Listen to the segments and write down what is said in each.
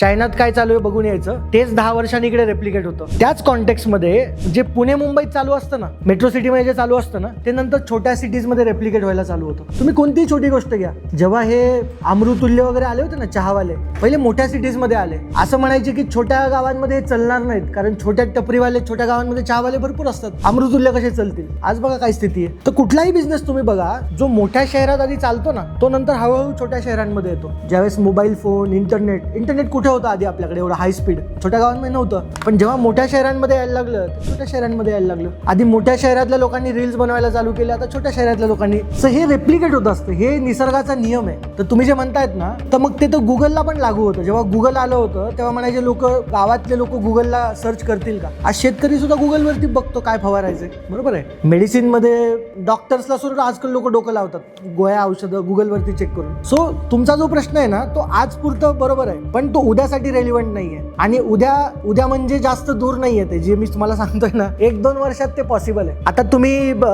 चायनात काय चालू आहे बघून यायचं. तेच दहा वर्षांनी इकडे रेप्लिकेट होतं. त्याच कॉन्टेक्समध्ये जे पुणे मुंबईत चालू असतं ना मेट्रो सिटीमध्ये जे चालू असतं ना ते नंतर छोट्या सिटीजमध्ये रेप्लिकेट व्हायला चालू होतं. तुम्ही कोणतीही छोटी गोष्ट घ्या. जेव्हा हे अमृतुल्य वगैरे आले होते ना चहावाले पहिले मोठ्या सिटीजमध्ये आले. असं म्हणायचे की छोट्या गावांमध्ये चालणार नाहीत कारण छोट्या टपरीवाले छोट्या गावांमध्ये चहावाले भरपूर असतात. अमृतुल्य कसे चालतील? आज बघा काय स्थिती आहे. तर कुठलाही बिझनेस तुम्ही बघा जो मोठ्या शहरात आधी चालतो ना तो नंतर हळूहळू छोट्या शहरांमध्ये येतो. ज्यावेळेस मोबाईल फोन इंटरनेट इंटरनेट कुठे होतं आधी आपल्याकडे एवढं हाय स्पीड छोट्या गावांमध्ये नव्हतं. पण जेव्हा मोठ्या शहरांमध्ये यायला लागलं तर छोट्या शहरांमध्ये यायला लागलं. आधी मोठ्या शहरातल्या लोकांनी रील्स बनवायला चालू केले आता छोट्या शहरातल्या लोकांनी. सो हे रेप्लिकेट होत असतं. हे निसर्गाचा नियम आहे. तर तुम्ही जे म्हणतायत ना तर मग ते तर गुगलला पण लागू होतं. जेव्हा गुगल आलं होतं तेव्हा म्हणायचे लोक गावातले लोक गुगलला सर्च करतील का? आज शेतकरी सुद्धा गुगलवरती बघतो काय फवारायचे. बरोबर आहे? मेडिसिनमध्ये डॉक्टर्सला सुद्धा आजकाल लोक डोकं लावतात. गोळ्या औषधं गुगलवरती चेक करून. सो तुमचा जो प्रश्न आहे ना तो आज पुरतं बरोबर आहे. पण तो उद्यासाठी रेलिव्हंट नाहीये. आणि उद्या उद्या म्हणजे जास्त दूर नाहीये ते जे मी तुम्हाला सांगतोय ना. एक दोन वर्षात ते पॉसिबल आहे. आता तुम्ही ब-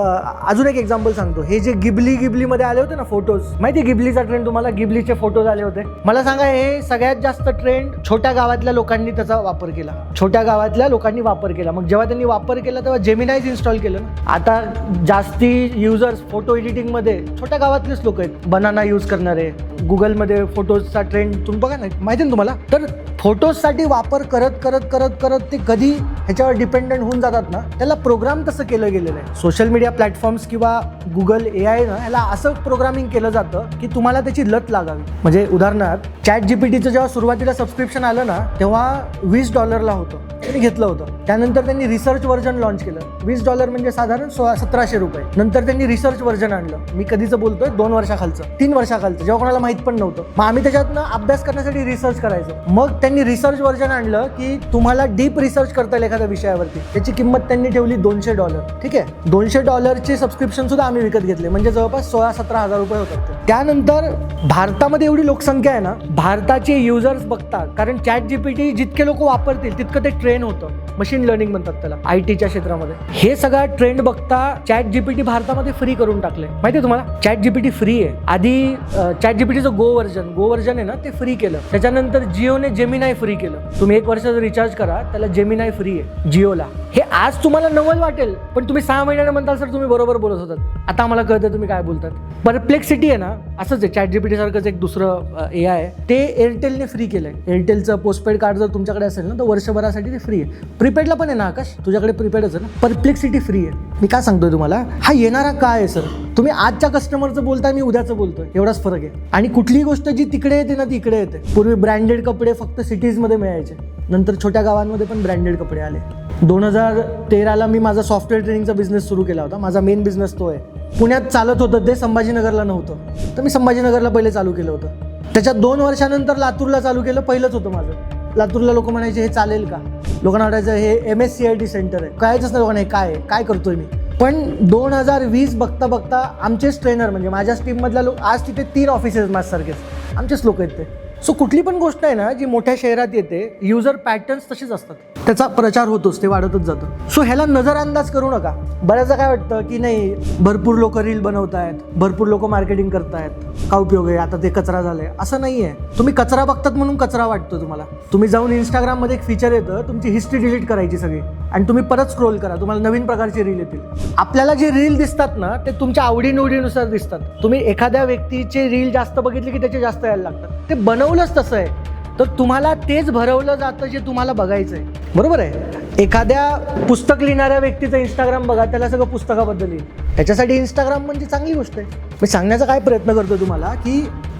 अजून एक एक्झाम्पल सांगतो. हे जे गिबली गिबली मध्ये आले होते ना फोटोज माहिती गिबलीचा ट्रेंड तुम्हाला? गिबलीचे फोटोज आले होते. मला सांगा हे सगळ्यात जास्त ट्रेंड छोट्या गावातल्या लोकांनी त्याचा वापर केला. छोट्या गावातल्या लोकांनी वापर केला. मग जेव्हा त्यांनी वापर केला तेव्हा जेमिनाईज इन्स्टॉल केलं ना. आता जास्ती युजर्स फोटो एडिटिंगमध्ये छोट्या गावातलेच लोक आहेत. बनाना यूज करणारे. गुगलमध्ये फोटोजचा ट्रेंड तुम्ही बघा ना माहिती ना तुम्हाला? तर फोटोजसाठी वापर करत करत करत करत ते कधी ह्याच्यावर डिपेंडंट होऊन जातात ना त्याला प्रोग्राम तसं केलं गेलेलं आहे. सोशल मीडिया प्लॅटफॉर्म्स किंवा गुगल ए आय ना ह्याला असं प्रोग्रामिंग केलं जातं की तुम्हाला त्याची लत लागावी. म्हणजे उदाहरणार्थ चॅट जीपीटीचं जेव्हा सुरुवातीला सबस्क्रिप्शन आलं ना तेव्हा वीस डॉलरला होतं. घेतलं होतं. त्यानंतर त्यांनी रिसर्च व्हर्जन लॉन्च केलं. वीस डॉलर म्हणजे साधारण सोळा सतराशे रुपये. नंतर त्यांनी रिसर्च व्हर्जन आणलं. मी कधीचं बोलतोय? दोन वर्षाखालचं. तीन वर्षाखालचं. जेव्हा कोणाला माहीत पण नव्हतं. मग आम्ही त्याच्यातनं अभ्यास करण्यासाठी रिसर्च करायचो. मग त्यांनी रिसर्च व्हर्जन आणलं की तुम्हाला डीप रिसर्च करता येईल एखाद्या विषयावरती. त्याची किंमत त्यांनी ठेवली दोनशे डॉलर ठीक आहे? दोनशे डॉलरचे सबस्क्रिप्शन सुद्धा आम्ही विकत घेतले. म्हणजे जवळपास सोळा सतरा हजार रुपये होतात त्यानंतर भारतामध्ये एवढी लोकसंख्या आहे ना भारताचे युजर्स बघता कारण चॅट जीपीटी जितके लोक वापरतील तितकं ते ट्रेन होतं. मशीन लर्निंग म्हणतात त्याला आय टीच्या क्षेत्रामध्ये. हे सगळा ट्रेंड बघता चॅट जीपीटी भारतामध्ये फ्री करून टाकले माहिती तुम्हाला? चॅट जीपीटी फ्री आहे. आधी चॅट जीपीटीचं गो व्हर्जन गो व्हर्जन आहे ना ते फ्री केलं. त्याच्यानंतर जिओने जेमिनाय फ्री केलं. तुम्ही एक वर्षाचं रिचार्ज करा त्याला जेमिनाय फ्री आहे जिओला हे आज तुम्हाला नवल वाटेल पण तुम्ही सहा महिन्याने म्हणताल सर तुम्ही बरोबर बोलत होतात. आता आम्हाला कळतं तुम्ही काय बोलतात. परप्लेक्सिटी आहे ना असंच आहे. चॅट जीपीटी सारखंच एक दुसरं ए आय आहे. ते एअरटेलने फ्री केलंय. एअरटेलचं पोस्टपेड कार्ड जर तुमच्याकडे असेल ना तर वर्षभरासाठी ते फ्री आहे. प्रीपेडला पण आहे ना आकाश? तुझ्याकडे प्रीपेडच आहे ना? परप्लेक्सिटी फ्री आहे. मी काय सांगतोय तुम्हाला? हा येणारा काय आहे सर तुम्ही आजच्या कस्टमरचं बोलताय मी उद्याचं बोलतोय. एवढाच फरक आहे. आणि कुठलीही गोष्ट जी तिकडे येते ना तिकडे येते. पूर्वी ब्रँडेड कपडे फक्त सिटीजमध्ये मिळायचे. नंतर छोट्या गावांमध्ये पण ब्रँडेड कपडे आले. दोन हजार तेराला मी माझा सॉफ्टवेअर ट्रेनिंगचा बिझनेस सुरू केला होता. माझा मेन बिझनेस तो आहे. पुण्यात चालत होतं ते संभाजीनगरला नव्हतं. तर मी संभाजीनगरला पहिले चालू केलं होतं. त्याच्यात दोन वर्षानंतर लातूरला चालू केलं पहिलंच होतं माझं. लातूरला लोक म्हणायचे हे चालेल का? लोकांना वाटायचं हे M S C I T centre आहे. कळायचंच नाही लोकांना हे काय आहे? काय करतोय मी? पण दोन हजार वीस बघता बघता आमचेच ट्रेनर म्हणजे माझ्याच टीममधल्या लोक आज तिथे तीन ऑफिसेस माझ्यासारखेच. आमचेच लोक आहेत ते. सो कुठली पण गोष्ट आहे ना जी मोठ्या शहरात येते युजर पॅटर्न्स तसेच असतात. त्याचा प्रचार होतोच ते वाढतच जातं. सो ह्याला नजरअंदाज करू नका. बऱ्याचदा काय वाटतं की नाही भरपूर लोक रील बनवत आहेत भरपूर लोक मार्केटिंग करतायत. का उपयोग आहे? आता ते कचरा झालंय. असं नाही आहे तुम्ही कचरा बघतात म्हणून कचरा वाटतो तुम्हाला. तुम्ही जाऊन इंस्टाग्राममध्ये एक फीचर येतं तुमची हिस्ट्री डिलीट करायची सगळी. आणि तुम्ही परत स्क्रोल करा. तुम्हाला नवीन प्रकारचे रील येतील. आपल्याला जे रील दिसतात ना ते तुमच्या आवडीनिवडीनुसार दिसतात. तुम्ही एखाद्या व्यक्तीचे रील जास्त बघितले की त्याचे जास्त यायला लागतात. ते बनवलंच तसं आहे. तर तुम्हाला तेच भरवलं जातं जे तुम्हाला बघायचं आहे बरोबर आहे? एखाद्या पुस्तक लिहिणाऱ्या व्यक्तीचं इंस्टाग्राम बघा त्याला सगळं पुस्तकाबद्दल येईल त्याच्यासाठी इंस्टाग्राम म्हणजे चांगली गोष्ट आहे. मी सांगण्याचा काय प्रयत्न करतो तुम्हाला की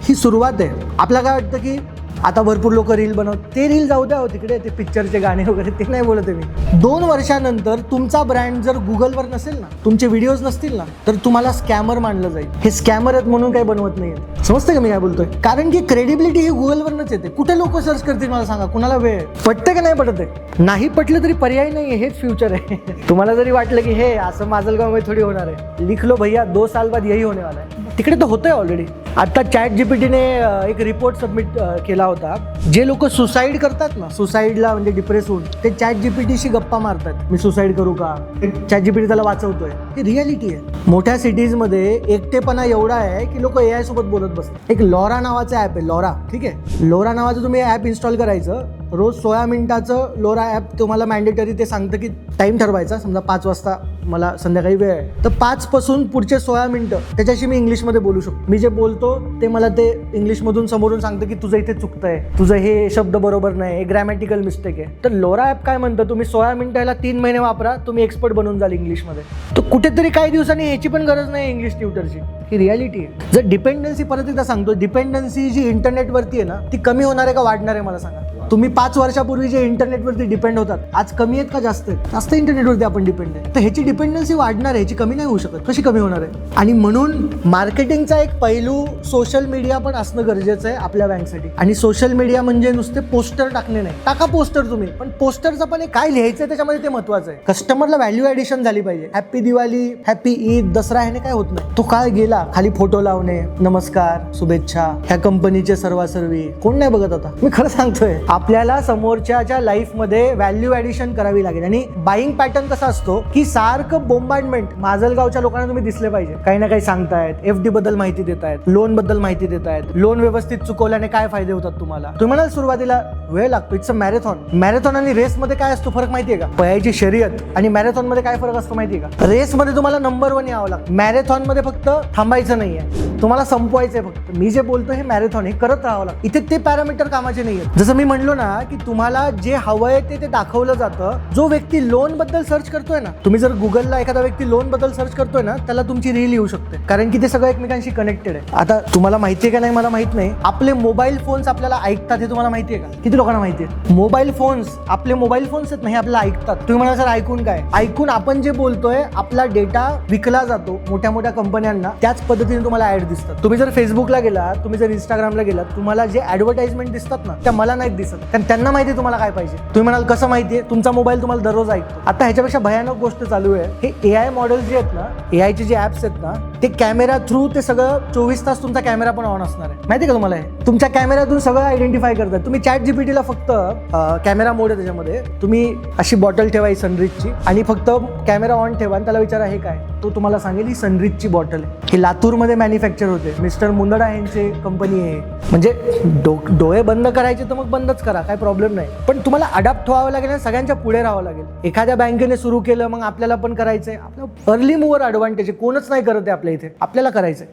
ही सुरुवात आहे. आपल्याला काय वाटतं की आता भरपूर लोक रील बनवत ते रील जाऊ द्या हो तिकडे ते पिक्चरचे गाणे वगैरे ते नाही बोलत मी. दोन वर्षानंतर तुमचा ब्रँड जर गुगलवर नसेल ना तुमचे व्हिडिओज नसतील ना तर तुम्हाला स्कॅमर मानलं जाईल. हे स्कॅमर आहेत म्हणून काही बनवत नाही समजतं का मी काय बोलतोय? कारण की क्रेडिबिलिटी ही गुगलवरनच येते. कुठे लोक सर्च करतील मला सांगा? कुणाला वेळ आहे? पटतं का नाही पटत आहे नाही पटलं तरी पर्याय नाही हेच फ्युचर आहे. तुम्हाला जरी वाटलं की हे असं माझं गाव थोडी होणार आहे. लिखलो भैया दो साल बाद यही होने वाला है. तिकडे तर होतंय ऑलरेडी आता चॅट जीपीटीने एक रिपोर्ट सबमिट केला होता. जे लोक सुसाईड करतात ना सुसाईडला म्हणजे डिप्रेस होऊन ते चॅट जीपीटीशी गप्पा मारतात. मी सुसाईड करू का? चॅट जीपीटी त्याला वाचवतोय. ही रियालिटी आहे. मोठ्या सिटीजमध्ये एकटेपणा एवढा आहे की लोक ए आय सोबत बोलत बसतात. एक लॉरा नावाचं ॲप आहे लॉरा. ठीक आहे? लोरा नावाचं तुम्ही ॲप इन्स्टॉल करायचं. रोज सोळा मिनिटाचं लोरा ॲप तुम्हाला मॅन्डेटरी ते सांगतं की टाईम ठरवायचा. समजा पाच वाजता मला संध्याकाळी वेळ आहे. तर पाचपासून पुढचे सोळा मिनटं त्याच्याशी मी इंग्लिशमध्ये बोलू शकतो. मी जे बोलतो ते मला ते इंग्लिशमधून समोरून सांगतं की तुझं इथे चुकतं आहे तुझं हे शब्द बरोबर नाही हे ग्रॅमॅटिकल मिस्टेक आहे. तर लोरा ॲप काय म्हणतं? तुम्ही सोळा मिनिटाला तीन महिने वापरा तुम्ही एक्सपर्ट बनून जाल इंग्लिशमध्ये. तर कुठेतरी काही दिवसांनी ह्याची पण गरज नाही इंग्लिश ट्युटरची ही रियालिटी आहे. जर डिपेंडन्सी परत एकदा सांगतो डिपेंडन्सी जी इंटरनेटवरती आहे ना ती कमी होणार आहे का वाढणार आहे मला सांगा. तुम्ही पाच वर्षापूर्वी जे इंटरनेटवरती डिपेंड होतात आज कमी आहेत का जास्त आहेत? जास्त इंटरनेटवरती आपण डिपेंड आहे. तर ह्याची डिपेंडन्सी वाढणार आहे ह्याची कमी नाही होऊ शकत. कशी कमी होणार आहे? आणि म्हणून मार्केटिंगचा एक पैलू सोशल मीडिया पण असणं गरजेचं आहे आपल्या बँकसाठी आणि सोशल मीडिया म्हणजे नुसते पोस्टर टाकणे नाही. टाका पोस्टर तुम्ही पण पोस्टरचं पण एक काय लिहायचं त्याच्यामध्ये ते महत्वाचं आहे. कस्टमरला व्हॅल्यू ऍडिशन झाली पाहिजे. हॅपी दिवाळी हॅपी ईद दसरा ह्याने काय होत नाही. तो काळ गेला खाली फोटो लावणे नमस्कार शुभेच्छा ह्या कंपनीचे सर्वासर्वी. कोण नाही बघत आता? मी खरं सांगतोय आपल्याला समोरच्याच्या लाईफमध्ये व्हॅल्यू ऍडिशन करावी लागेल. आणि बाईंग पॅटर्न कसा असतो? की सारखं बोंबार्डमेंट माजलगावच्या लोकांना तुम्ही दिसले पाहिजे. काही ना काही सांगतायत एफ डी बद्दल माहिती देत आहेत लोनबद्दल माहिती देत आहेत लोन व्यवस्थित चुकवल्याने काय फायदे होतात तुम्हाला? तुम्ही म्हणाल सुरुवातीला वेळ लागतो. इट्स अ मॅरेथॉन मॅरेथॉन आणि रेस मध्ये काय असतो फरक माहितीये का? पयाची शर्यत आणि मॅरेथॉनमध्ये काय फरक असतो माहितीये का? रेस मध्ये तुम्हाला नंबर वन यावं लागतं. मॅरेथॉनमध्ये फक्त थांबायचं नाहीये. तुम्हाला संपवायचंय फक्त. मी जे बोलतो हे मॅरेथॉन हे करत राहावं लागतं. इथे ते पॅरामीटर कामाचे नाहीये जसं मी म्हणलो ना की तुम्हाला जे हवंय ते ते दाखवलं जातं. जो व्यक्ती लोनबद्दल सर्च करतोय ना तुम्ही जर गुगलला एखादा व्यक्ती लोनबद्दल सर्च करतोय ना त्याला तुमची रील येऊ शकते. कारण की ते सगळं एकमेकांशी कनेक्टेड आहे. आता तुम्हाला माहितीये का नाही मला माहीत नाही. आपले मोबाईल फोन्स आपल्याला ऐकतात हे तुम्हाला माहितीये का? किती लोकांना आहे. मोबाईल फोन्स आपले मोबाईल फोन्स आहेत ना हे आपल्याला ऐकतात. तुम्ही म्हणा सर ऐकून काय? ऐकून आपण जे बोलतोय आपला डेटा विकला जातो मोठ्या मोठ्या कंपन्यांना. त्याच पद्धतीने तुम्हाला ऍड दिसतात. तुम्ही जर फेसबुकला गेला तुम्ही जर इंस्टाग्रामला गेलात तुम्हाला जे ऍडव्हर्टाइजमेंट दिसतात ना त्या मला नाही दिसत. कारण त्यांना माहिती आहे तुम्हाला काय पाहिजे. तुम्ही म्हणाल कसं माहिती आहे? तुमचा मोबाईल तुम्हाला दररोज ऐकतो. आता ह्याच्यापेक्षा भयानक गोष्ट चालू आहे. हे ए आय मॉडेल जे आहेत ना ए आयचे जे ऍप्स आहेत ना ते कॅमेरा थ्रू ते सगळं चोवीस तास तुमचा कॅमेरा पण ऑन असणार आहे. माहिती आहे का तुम्हाला हे? तुमच्या कॅमेऱ्यातून सगळं आयडेंटिफाय करतात. तुम्ही चॅट जीपीटीला फक्त कॅमेरा मोड आहे त्याच्यामध्ये. तुम्ही अशी बॉटल ठेवायची सनरीजची आणि फक्त कॅमेरा ऑन ठेवा आणि त्याला विचारा हे काय? तो तुम्हाला सांगेल ही सनरीजची बॉटल आहे. ही लातूरमध्ये मॅन्युफॅक्चर होते. मिस्टर मुंदडा यांची कंपनी आहे. म्हणजे डो डोळे बंद करायचे तर मग बंदच करा काय प्रॉब्लेम नाही. पण तुम्हाला अडॅप्ट व्हावं लागेल आणि सगळ्यांच्या पुढे राहावं लागेल. एखाद्या बँकेने सुरू केलं मग आपल्याला पण करायचंय. आपलं अर्ली मूवर ॲडव्हान्टेज आहे. कोणच नाही करत आहे आपल्या इथे. आपल्याला करायचंय.